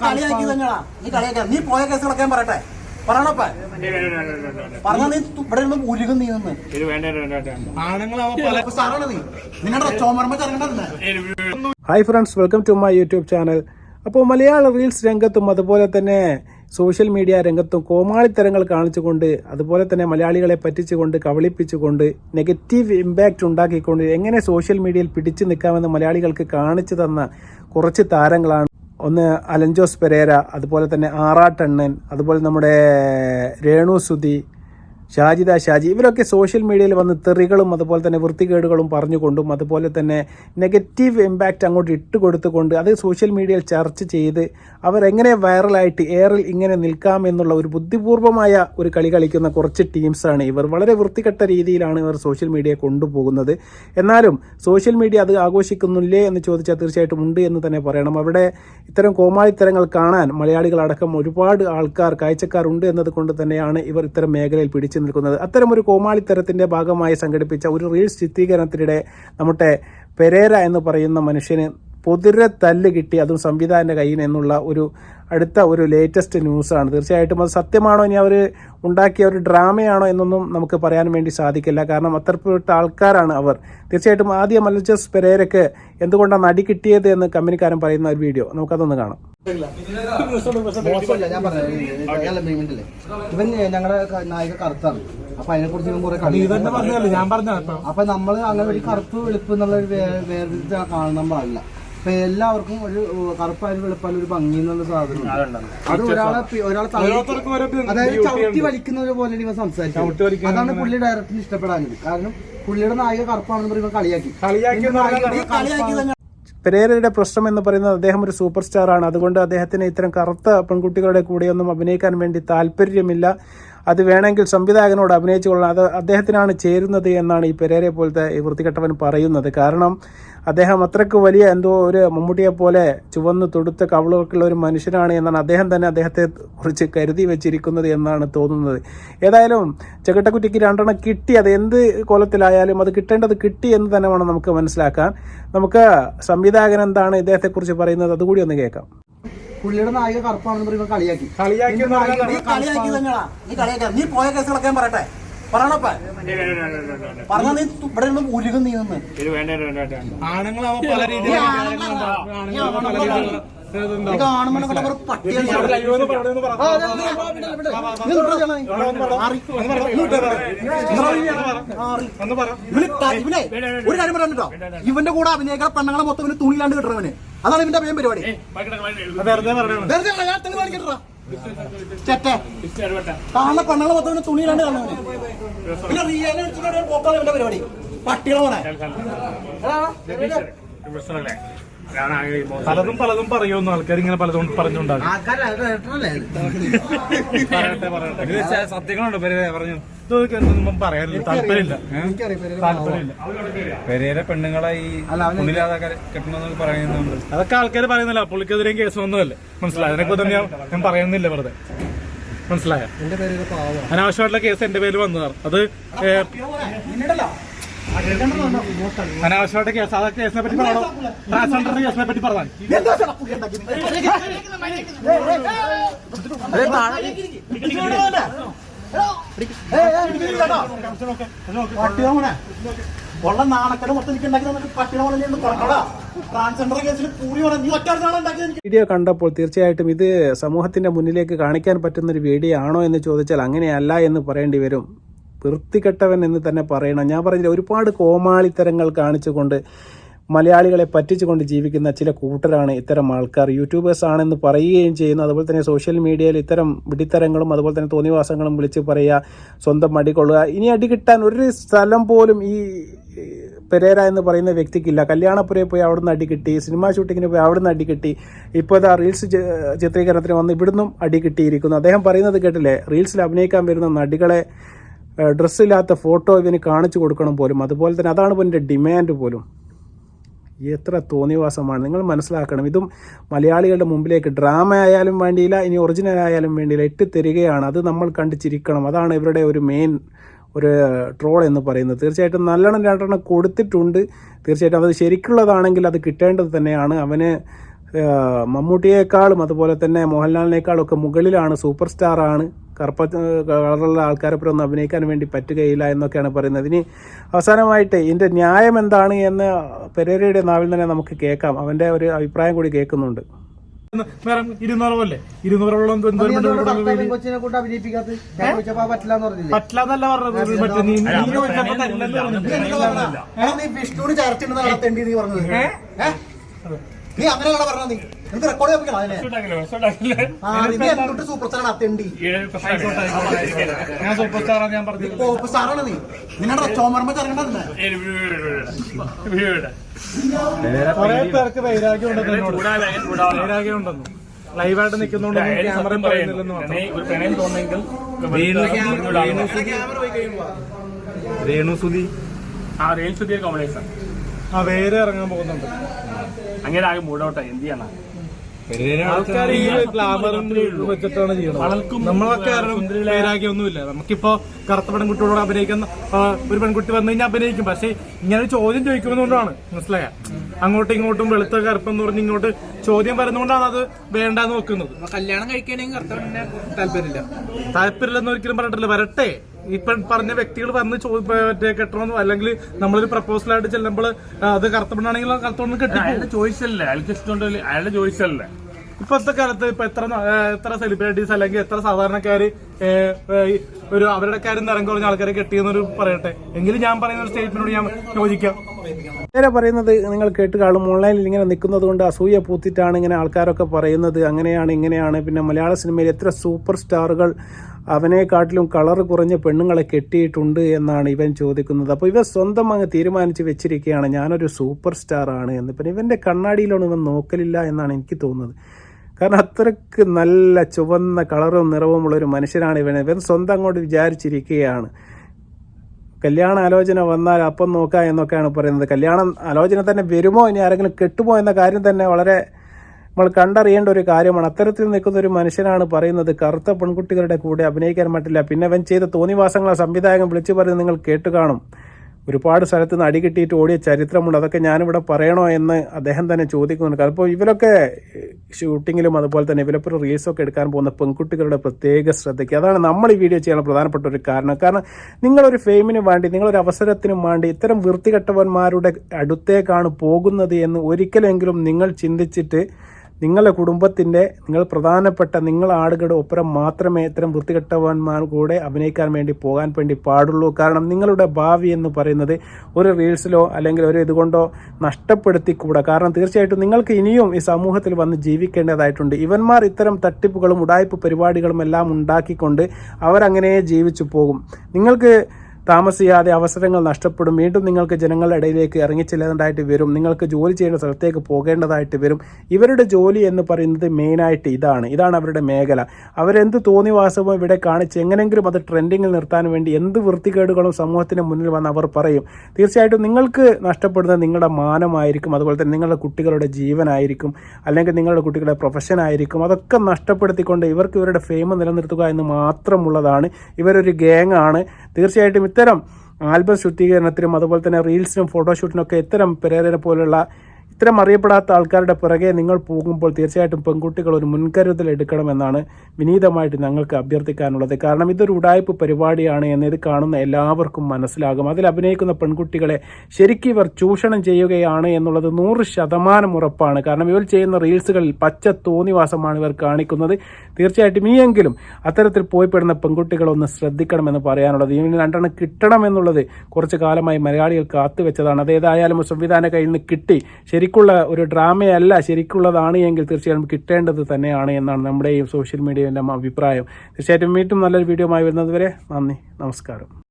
കളിയാക്കി നീ നീ പോയ കേസുകളൊക്കെ ഞാൻ പറയട്ടെ നീ ഇവിടെ നീ ചറങ്ങണ്ടല്ലേ hi friends welcome to my YouTube channel അപ്പോൾ മലയാള റീൽസ് രംഗത്തും അതുപോലെ തന്നെ സോഷ്യൽ മീഡിയ രംഗത്തും കോമാളിത്തരങ്ങൾ കാണിച്ചുകൊണ്ട് അതുപോലെ തന്നെ മലയാളികളെ പറ്റിച്ചുകൊണ്ട് കബളിപ്പിച്ചുകൊണ്ട് നെഗറ്റീവ് ഇമ്പാക്റ്റ് ഉണ്ടാക്കിക്കൊണ്ട് എങ്ങനെ സോഷ്യൽ മീഡിയയിൽ പിടിച്ചു നിൽക്കാമെന്ന് മലയാളികൾക്ക് കാണിച്ചു തന്ന കുറച്ച് താരങ്ങളാണ്. ഒന്ന് അലഞ്ചോസ് പെരേര അതുപോലെ തന്നെ ആറാട്ടണ്ണൻ അതുപോലെ നമ്മുടെ രേണു സുധി ഷാജിദ ഷാജി ഇവരൊക്കെ സോഷ്യൽ മീഡിയയിൽ വന്ന് തെറികളും അതുപോലെ തന്നെ വൃത്തികേടുകളും പറഞ്ഞുകൊണ്ടും അതുപോലെ തന്നെ നെഗറ്റീവ് ഇമ്പാക്റ്റ് അങ്ങോട്ട് ഇട്ട് കൊടുത്തുകൊണ്ട് അത് സോഷ്യൽ മീഡിയയിൽ ചർച്ച ചെയ്ത് അവരെങ്ങനെ വൈറലായിട്ട് എയറിൽ ഇങ്ങനെ നിൽക്കാം എന്നുള്ള ഒരു ബുദ്ധിപൂർവമായ ഒരു കളി കളിക്കുന്ന കുറച്ച് ടീംസാണ് ഇവർ. വളരെ വൃത്തികെട്ട രീതിയിലാണ് ഇവർ സോഷ്യൽ മീഡിയ കൊണ്ടുപോകുന്നത്. എന്നാലും സോഷ്യൽ മീഡിയ അത് ആഘോഷിക്കുന്നില്ലേ എന്ന് ചോദിച്ചാൽ തീർച്ചയായിട്ടും ഉണ്ട് എന്ന് തന്നെ പറയണം. അവിടെ ഇത്തരം കോമാളിത്തരങ്ങൾ കാണാൻ മലയാളികളടക്കം ഒരുപാട് ആൾക്കാർ കാഴ്ചക്കാരുണ്ട് എന്നതുകൊണ്ട് തന്നെയാണ് ഇവർ ഇത്തരം മേഖലയിൽ പിടിച്ചു നിൽക്കുന്നത്. അത്തരം ഒരു കോമാളിത്തരത്തിന്റെ ഭാഗമായി സംഘടിപ്പിച്ച ഒരു റീൽസ് ചിത്രീകരണത്തിനിടെ നമ്മുടെ പെരേര എന്ന് പറയുന്ന മനുഷ്യന് പൊതിരെ തല്ല് കിട്ടി. അതും സംവിധാനന്റെ കയ്യിൽ നിന്നുള്ള ഒരു അടുത്ത ഒരു ലേറ്റസ്റ്റ് ന്യൂസാണ് തീർച്ചയായിട്ടും അത് സത്യമാണോ? ഇനി അവർ ഉണ്ടാക്കിയ ഒരു ഡ്രാമയാണോ എന്നൊന്നും നമുക്ക് പറയാൻ വേണ്ടി സാധിക്കില്ല. കാരണം അത്തരപ്പെട്ട ആൾക്കാരാണ് അവർ. തീർച്ചയായിട്ടും ആദ്യം മലജസ് പെരേരക്ക് എന്തുകൊണ്ടാണ് നടി കിട്ടിയത് എന്ന് കമ്പനിക്കാരൻ പറയുന്ന ഒരു വീഡിയോ. നമുക്കതൊന്ന് കാണാം. മോശമല്ല ഞാൻ പറഞ്ഞില്ലേ ഇവൻ ഞങ്ങളുടെ നായിക കറുത്താണ് അപ്പൊ അതിനെ കുറിച്ച് ഇവൻ കുറെ കളി ഞാൻ പറഞ്ഞ അപ്പൊ നമ്മൾ അങ്ങനെ ഒരു കറുപ്പ് വെളുപ്പ് എന്നുള്ള ഒരു കാണുന്ന വേർതിരിച്ച് കാണാൻ പാടില്ല. അപ്പൊ എല്ലാവർക്കും ഒരു കറുപ്പായാലും വെളുപ്പായാലും ഒരു ഭംഗി എന്നുള്ള സാധനം അത് ഒരാളെ ഒരാളെ അതായത് ചവിട്ടി. വലിക്കുന്നത് പോലെ ഇവ സംസാരിക്കും അതാണ് പുള്ളി ഡയറക്ടറിന് ഇഷ്ടപ്പെടാനും കാരണം പുള്ളിയുടെ നായിക കറുപ്പാണെന്ന് പറയുമ്പോൾ കളിയാക്കി. കളിയാക്കി പെരേരയുടെ പ്രശ്നം എന്ന് പറയുന്നത് അദ്ദേഹം ഒരു സൂപ്പർ സ്റ്റാർ ആണ് അതുകൊണ്ട് അദ്ദേഹത്തിന് ഇത്തരം കറുത്ത പെൺകുട്ടികളുടെ കൂടെയൊന്നും അഭിനയിക്കാൻ വേണ്ടി താല്പര്യമില്ല. അത് വേണമെങ്കിൽ സംവിധായകനോട് അഭിനയിച്ചു കൊള്ളണം. അത് അദ്ദേഹത്തിനാണ് ചേരുന്നത് എന്നാണ് ഈ പെരേരെ പോലത്തെ ഈ വൃത്തികെട്ടവൻ പറയുന്നത്. കാരണം അദ്ദേഹം അത്രയ്ക്ക് വലിയ എന്തോ ഒരു മമ്മൂട്ടിയെ പോലെ ചുവന്ന് തൊടുത്ത കവളുകൾക്കുള്ള ഒരു മനുഷ്യനാണ് എന്നാണ് അദ്ദേഹം തന്നെ അദ്ദേഹത്തെ കുറിച്ച് കരുതി വെച്ചിരിക്കുന്നത് എന്നാണ് തോന്നുന്നത്. ഏതായാലും ചെക്കട്ടക്കുറ്റിക്ക് രണ്ടെണ്ണം കിട്ടി. അത് എന്ത് കോലത്തിലായാലും അത് കിട്ടേണ്ടത് കിട്ടി എന്ന് തന്നെ വേണം നമുക്ക് മനസ്സിലാക്കാൻ. നമുക്ക് സംവിധായകൻ എന്താണ് ഇദ്ദേഹത്തെക്കുറിച്ച് പറയുന്നത്? അതുകൂടി ഒന്ന് കേൾക്കാം. പുള്ളിയുടെ നായിക കറുപ്പാണെന്ന് പറയുമ്പോൾ കളിയാക്കി. കളിയാക്കി നീ കളിയാക്കി നീ നീ പോയ കേസുകളൊക്കെ ഞാൻ പറയട്ടെ. പറയണപ്പ പറഞ്ഞാ നീ ഇവിടെ നിന്ന് ഉരുകും നീ നിന്ന് ഇത് വേണ്ട വേണ്ട വേണ്ട ആണുങ്ങളാവുമ്പോ പല രീതിയിൽ കാണുമ്പോൾ ഒരു ഇവന് ഒരു കാര്യം പറയാൻ കേട്ടോ ഇവന്റെ കൂടെ അഭിനയിക്കാൻ പെണ്ണുങ്ങളെ മൊത്തം ഇവന് തുണിയിലാണ്ട് കിട്ടണവന് അതാണ് ഇവന്റെ അഭിനയം പരിപാടി വെറുതെ വെറുതെ ചെറ്റെ. കാണുന്ന പെണ്ണുങ്ങളെ മൊത്തം ഇവന് തുണിയിലാണ്ട് കാണുന്നവന് പിന്നെ റിയലിനെ വെച്ചിട്ട് പോക്കാണ് ഇവന്റെ പരിപാടി. പട്ടികളെ പോലെ. പലതും പലതും പറയുമെന്ന് ആൾക്കാർ ഇങ്ങനെ പലതും പറഞ്ഞുണ്ടാകും പറയട്ടെ പറയട്ടെ. സത്യങ്ങളുണ്ട് പേര് പറഞ്ഞു. താല്പര്യമില്ല താല്പര്യമില്ല പെരേരെ പെണ്ണുങ്ങളെ ഈ ഉള്ളിലാതെ കെട്ടണമെന്നൊക്കെ പറയുന്നുണ്ട് അതൊക്കെ ആൾക്കാർ പറയുന്നില്ല പുള്ളിക്കെതിരെയും കേസ് ഒന്നുമല്ല മനസ്സിലായി അതിനെക്കുറിച്ച് ഞാൻ ഞാൻ പറയുന്നില്ല വെറുതെ മനസ്സിലായ അനാവശ്യമായിട്ടുള്ള കേസ് എന്റെ പേരിൽ വന്നതാണ് അത് അനാവശ്യമായിട്ട് കേസ് ആ കേസിനെ പറ്റി പറയണോ ട്രാൻസ്ജെൻഡറിന്റെ കേസിനെ പറ്റി പറഞ്ഞാൽ പട്ടികളെ പോലെ ഉള്ള നാണക്കട മൊത്തം എനിക്ക് ഉണ്ടാക്കി തന്നിട്ട് നീ പറഞ്ഞോടാ വീഡിയോ കണ്ടപ്പോൾ തീർച്ചയായിട്ടും ഇത് സമൂഹത്തിന്റെ മുന്നിലേക്ക് കാണിക്കാൻ പറ്റുന്ന ഒരു വീഡിയോ ആണോ എന്ന് ചോദിച്ചാൽ അങ്ങനെയല്ല എന്ന് പറയേണ്ടി വരും. വൃത്തികെട്ടവൻ എന്ന് തന്നെ പറയണം. ഞാൻ പറഞ്ഞില്ല ഒരുപാട് കോമാളിത്തരങ്ങൾ കാണിച്ചുകൊണ്ട് മലയാളികളെ പറ്റിച്ചുകൊണ്ട് ജീവിക്കുന്ന ചില കൂട്ടരാണ് ഇത്തരം ആൾക്കാർ. യൂട്യൂബേഴ്സ് ആണെന്ന് പറയുകയും ചെയ്യുന്നു. അതുപോലെ തന്നെ സോഷ്യൽ മീഡിയയിൽ ഇത്തരം വിടിത്തരങ്ങളും അതുപോലെ തന്നെ തോന്നിവാസങ്ങളും വിളിച്ച് പറയുക സ്വന്തം അടികൊള്ളുക ഇനി അടി കിട്ടാൻ ഒരു സ്ഥലം പോലും ഈ പെരേര എന്ന് പറയുന്ന വ്യക്തിക്കില്ല. കല്യാണപ്പുരയിൽ പോയി അവിടുന്ന് അടി കിട്ടി സിനിമാ ഷൂട്ടിങ്ങിന് പോയി അവിടുന്ന് അടി കിട്ടി. ഇപ്പോൾ ഇതാ റീൽസ് ചിത്രീകരണത്തിന് വന്ന് ഇവിടുന്നും അടി കിട്ടിയിരിക്കുന്നു. അദ്ദേഹം പറയുന്നത് കേട്ടില്ലേ? റീൽസിൽ അഭിനയിക്കാൻ വരുന്ന നടികളെ ഡ്രസ്സില്ലാത്ത ഫോട്ടോ ഇവന് കാണിച്ചു കൊടുക്കണം പോലും. അതുപോലെ തന്നെ അതാണ് ഇവന്റെ ഡിമാൻഡ് പോലും. എത്ര തോന്നിവാസമാണ്. നിങ്ങൾ മനസ്സിലാക്കണം ഇതും മലയാളികളുടെ മുമ്പിലേക്ക് ഡ്രാമ ആയാലും വേണ്ടിയില്ല ഇനി ഒറിജിനൽ ആയാലും വേണ്ടിയില്ല ഇട്ട് തരികയാണ് അത് നമ്മൾ കണ്ട് ചിരിക്കണം. അതാണ് ഇവരുടെ ഒരു മെയിൻ ഒരു ട്രോൾ എന്ന് പറയുന്നത്. തീർച്ചയായിട്ടും നല്ലോണം രണ്ടെണ്ണം കൊടുത്തിട്ടുണ്ട്. തീർച്ചയായിട്ടും അത് ശരിക്കുള്ളതാണെങ്കിൽ അത് കിട്ടേണ്ടത് തന്നെയാണ്. അവന് മമ്മൂട്ടിയേക്കാളും അതുപോലെ തന്നെ മോഹൻലാലിനേക്കാളും ഒക്കെ മുകളിലാണ് സൂപ്പർ സ്റ്റാറാണ് കറുപ്പ കളറുള്ള പോലും ഒന്നും അഭിനയിക്കാൻ വേണ്ടി പറ്റുകയില്ല എന്നൊക്കെയാണ് പറയുന്നത്. ഇനി അവസാനമായിട്ട് ഇതിന്റെ ന്യായം എന്താണ് എന്ന് പെരേരയുടെ നാവിൽ തന്നെ നമുക്ക് കേൾക്കാം. അവന്റെ ഒരു അഭിപ്രായം കൂടി കേൾക്കുന്നുണ്ട്. ഇരുന്നൂറല്ലേ ഇരുന്നൂറോളം പറ്റില്ലാന്നല്ല പറഞ്ഞത്. നീ? എടാ, നീ വിഷ്ണുവിന് ചരച്ചുണ്ടെന്ന് നടത്തേണ്ടി നീ പറഞ്ഞത്. നീ അങ്ങനെയാണ് പറഞ്ഞത്. നീ എന്ത് റെക്കോർഡ് ചെയ്യിപ്പിക്കണം അതിനെ. ആ എന്തുട്ട് സൂപ്പർ സ്റ്റാർ അത്തേണ്ടി ഞാൻ സൂപ്പർ സ്റ്റാറാണ് ഞാൻ പറഞ്ഞത് സൂപ്പർ സ്റ്റാറാണ് നീ? നിങ്ങളുടെ ചോമർമ്മ കുറെ പേർക്ക് വൈരാഗ്യം ഉണ്ടെന്ന്. വൈരാഗ്യം ഉണ്ടെന്നു. ലൈവായിട്ട് നിൽക്കുന്നോണ്ട് ക്യാമറ പറയുന്നില്ലെന്ന് മാത്രം. രേണുസുതി ആ രേണു സുധി കോമഡേഷൻ ആ വേറെ ഇറങ്ങാൻ പോകുന്നുണ്ട്. അങ്ങനെ ആകെ മൂടോട്ടെ. എന്ത് ചെയ്യണം ആൾക്കാർ ഈ ഗ്ലാമറും വെച്ചിട്ടാണ് ചെയ്യണത് നമ്മളൊക്കെ ഒന്നുമില്ല നമുക്കിപ്പോ കറുത്ത പെൺകുട്ടിയോട് അഭിനയിക്കുന്ന ഒരു പെൺകുട്ടി വന്നു കഴിഞ്ഞാൽ അഭിനയിക്കും. പക്ഷെ ഇങ്ങനെ ചോദ്യം ചോദിക്കുന്നതുകൊണ്ടാണ് മനസ്സിലായ? അങ്ങോട്ടും ഇങ്ങോട്ടും വെളുത്ത കറുപ്പെന്ന് പറഞ്ഞ് ഇങ്ങോട്ട് ചോദ്യം വരുന്നതുകൊണ്ടാണ് അത് വേണ്ടാന്ന് വെക്കുന്നത് കല്യാണം കഴിക്കണെങ്കിൽ താല്പര്യമില്ല. താല്പര്യമില്ലെന്ന് ഒരിക്കലും പറഞ്ഞിട്ടില്ല. വരട്ടെ. ഇപ്പൊ പറഞ്ഞ വ്യക്തികൾ വന്ന് മറ്റേ കെട്ടണമെന്നോ അല്ലെങ്കിൽ നമ്മളൊരു പ്രപ്പോസലായിട്ട് ചെല്ലുമ്പോൾ അത് കറുത്തപ്പെടാണെങ്കിൽ കറുത്തോണ്ട് കെട്ടി അയാളുടെ ചോയ്സ് അല്ലേ? അയാൾക്ക് ഇഷ്ടമുണ്ടല്ലേ അയാളുടെ ചോയ്സ് അല്ലേ? ഇപ്പോഴത്തെ കാലത്ത് ഇപ്പൊ എത്ര എത്ര സെലിബ്രിറ്റീസ് അല്ലെങ്കിൽ എത്ര സാധാരണക്കാര് ഒരു അവരുടെ കാര്യം നിറം കുറഞ്ഞ ആൾക്കാരെ കെട്ടിയെന്നൊരു പറയട്ടെ. എങ്കിലും ഞാൻ പറയുന്ന ഒരു സ്റ്റേറ്റ്മെന്റോട് ഞാൻ യോജിക്കാം. നേരെ പറയുന്നത് നിങ്ങൾ കേട്ട് കാണും. ഓൺലൈനിൽ ഇങ്ങനെ നിൽക്കുന്നത് കൊണ്ട് അസൂയ പൂത്തിട്ടാണ് ഇങ്ങനെ ആൾക്കാരൊക്കെ പറയുന്നത്. അങ്ങനെയാണ് ഇങ്ങനെയാണ്. പിന്നെ മലയാള സിനിമയിൽ എത്ര സൂപ്പർ സ്റ്റാറുകൾ അവനെക്കാട്ടിലും കളർ കുറഞ്ഞ പെണ്ണുങ്ങളെ കെട്ടിയിട്ടുണ്ട് എന്നാണ് ഇവൻ ചോദിക്കുന്നത്. അപ്പോൾ ഇവൻ സ്വന്തം അങ്ങ് തീരുമാനിച്ച് വെച്ചിരിക്കുകയാണ്. ഞാനൊരു സൂപ്പർ സ്റ്റാർ ആണ് എന്ന്. പിന്നെ ഇവന്റെ കണ്ണാടിയിലാണ് ഇവൻ നോക്കലില്ല എന്നാണ് എനിക്ക് തോന്നുന്നത്. കാരണം അത്രയ്ക്ക് നല്ല ചുവന്ന കളറും നിറവുമുള്ള ഒരു മനുഷ്യനാണ് ഇവൻ ഇവൻ സ്വന്തം അങ്ങോട്ട് വിചാരിച്ചിരിക്കുകയാണ്. കല്യാണ ആലോചന വന്നാൽ അപ്പം നോക്കാം എന്നൊക്കെയാണ് പറയുന്നത്. കല്യാണം ആലോചന തന്നെ വരുമോ? ഇനി ആരെങ്കിലും കെട്ടുമോ എന്ന കാര്യം തന്നെ വളരെ നമ്മൾ കണ്ടറിയേണ്ട ഒരു കാര്യമാണ്. അത്തരത്തിൽ നിൽക്കുന്ന ഒരു മനുഷ്യനാണ് പറയുന്നത് കറുത്ത പെൺകുട്ടികളുടെ കൂടെ അഭിനയിക്കാൻ പറ്റില്ല. പിന്നെ അവൻ ചെയ്ത തോന്നിവാസങ്ങളെ സംവിധായകൻ വിളിച്ചു പറയുന്നത് നിങ്ങൾ കേട്ടു കാണും. ഒരുപാട് സ്ഥലത്ത് നിന്ന് അടി കിട്ടിയിട്ട് ഓടിയ ചരിത്രമുണ്ട്. അതൊക്കെ ഞാനിവിടെ പറയണോ എന്ന് അദ്ദേഹം തന്നെ ചോദിക്കുന്നുണ്ട്. അപ്പോൾ ഇവരൊക്കെ ഷൂട്ടിങ്ങിലും അതുപോലെ തന്നെ ഇവരൊപ്പം റീൽസൊക്കെ എടുക്കാൻ പോകുന്ന പെൺകുട്ടികളുടെ പ്രത്യേക ശ്രദ്ധയ്ക്ക് അതാണ് നമ്മൾ ഈ വീഡിയോ ചെയ്യാൻ പ്രധാനപ്പെട്ട ഒരു കാരണം. കാരണം നിങ്ങളൊരു ഫെയിമിന് വേണ്ടി നിങ്ങളൊരു അവസരത്തിനും വേണ്ടി ഇത്തരം വൃത്തികെട്ടവന്മാരുടെ അടുത്തേക്കാണ് പോകുന്നത് എന്ന് ഒരിക്കലെങ്കിലും നിങ്ങൾ ചിന്തിച്ചിട്ട് നിങ്ങളുടെ കുടുംബത്തിന്റെ നിങ്ങൾ പ്രധാനപ്പെട്ട നിങ്ങൾ ആളുകളുടെ ഒപ്പരം മാത്രമേ ഇത്തരം വൃത്തികെട്ടവന്മാർ കൂടെ അഭിനയിക്കാൻ വേണ്ടി പോകാൻ വേണ്ടി പാടുള്ളൂ. കാരണം നിങ്ങളുടെ ഭാവി എന്ന് പറയുന്നത് ഒരു റീൽസിലോ അല്ലെങ്കിൽ ഒരു ഇതുകൊണ്ടോ നഷ്ടപ്പെടുത്തിക്കൂടാ. കാരണം തീർച്ചയായിട്ടും നിങ്ങൾക്ക് ഇനിയും ഈ സമൂഹത്തിൽ വന്ന് ജീവിക്കേണ്ടതായിട്ടുണ്ട്. ഇവന്മാർ ഇത്തരം തട്ടിപ്പുകളും ഉടായ്പ പരിപാടികളും എല്ലാം ഉണ്ടാക്കിക്കൊണ്ട് അവരങ്ങനെ ജീവിച്ചു പോകും. നിങ്ങൾക്ക് താമസിയാതെ അവസരങ്ങൾ നഷ്ടപ്പെടും. വീണ്ടും നിങ്ങൾക്ക് ജനങ്ങളുടെ ഇടയിലേക്ക് ഇറങ്ങിച്ചെല്ലേണ്ടതായിട്ട് വരും. നിങ്ങൾക്ക് ജോലി ചെയ്യേണ്ട സ്ഥലത്തേക്ക് പോകേണ്ടതായിട്ട് വരും. ഇവരുടെ ജോലി എന്ന് പറയുന്നത് മെയിനായിട്ട് ഇതാണ്. ഇതാണ് അവരുടെ മേഖല. അവരെന്ത് തോന്നിവാസവും ഇവിടെ കാണിച്ച് എങ്ങനെങ്കിലും അത് ട്രെൻഡിങ്ങിൽ നിർത്താൻ വേണ്ടി എന്ത് വൃത്തികേടുകളും സമൂഹത്തിന് മുന്നിൽ വന്ന് അവർ പറയും. തീർച്ചയായിട്ടും നിങ്ങൾക്ക് നഷ്ടപ്പെടുന്നത് നിങ്ങളുടെ മാനമായിരിക്കും. അതുപോലെ തന്നെ നിങ്ങളുടെ കുട്ടികളുടെ ജീവനായിരിക്കും. അല്ലെങ്കിൽ നിങ്ങളുടെ കുട്ടികളുടെ പ്രൊഫഷൻ ആയിരിക്കും. അതൊക്കെ നഷ്ടപ്പെടുത്തിക്കൊണ്ട് ഇവർക്ക് ഇവരുടെ ഫെയിം നിലനിർത്തുക എന്ന് മാത്രമുള്ളതാണ്. ഇവരൊരു ഗ്യാങ് ആണ്. തീർച്ചയായിട്ടും ഇത്തരം ആൽബം ശുദ്ധീകരണത്തിനും അതുപോലെ തന്നെ റീൽസിനും ഫോട്ടോഷൂട്ടിനൊക്കെ ഇത്തരം പെരേരനെ പോലുള്ള ഇത്തരം അറിയപ്പെടാത്ത ആൾക്കാരുടെ പുറകെ നിങ്ങൾ പോകുമ്പോൾ തീർച്ചയായിട്ടും പെൺകുട്ടികൾ ഒരു മുൻകരുതൽ എടുക്കണമെന്നാണ് വിനീതമായിട്ട് ഞങ്ങൾക്ക് അഭ്യർത്ഥിക്കാനുള്ളത്. കാരണം ഇതൊരു ഉടായ്പ പരിപാടിയാണ് എന്ന് ഇത് കാണുന്ന എല്ലാവർക്കും മനസ്സിലാകും. അതിൽ അഭിനയിക്കുന്ന പെൺകുട്ടികളെ ശരിക്കും ഇവർ ചൂഷണം ചെയ്യുകയാണ് എന്നുള്ളത് നൂറ് ശതമാനം ഉറപ്പാണ്. കാരണം ഇവർ ചെയ്യുന്ന റീൽസുകളിൽ പച്ച തോന്നിവാസമാണ് ഇവർ കാണിക്കുന്നത്. തീർച്ചയായിട്ടും ഇനിയെങ്കിലും അത്തരത്തിൽ പോയിപ്പെടുന്ന പെൺകുട്ടികളൊന്ന് ശ്രദ്ധിക്കണമെന്ന് പറയാനുള്ളത്. ഇനി രണ്ടെണ്ണം കിട്ടണമെന്നുള്ളത് കുറച്ച് കാലമായി മലയാളികൾ കാത്തുവെച്ചതാണ്. അതേതായാലും സംവിധാന കയ്യിൽ നിന്ന് കിട്ടി. ശരിക്കുള്ള ഒരു ഡ്രാമയല്ല ശരിക്കുള്ളതാണ് എങ്കിൽ തീർച്ചയായും കിട്ടേണ്ടത് തന്നെയാണ് എന്നാണ് നമ്മുടെ ഈ സോഷ്യൽ മീഡിയയിലെ അഭിപ്രായം. തീർച്ചയായിട്ടും വീണ്ടും നല്ലൊരു വീഡിയോ ആയി വരുന്നതുവരെ നന്ദി നമസ്കാരം.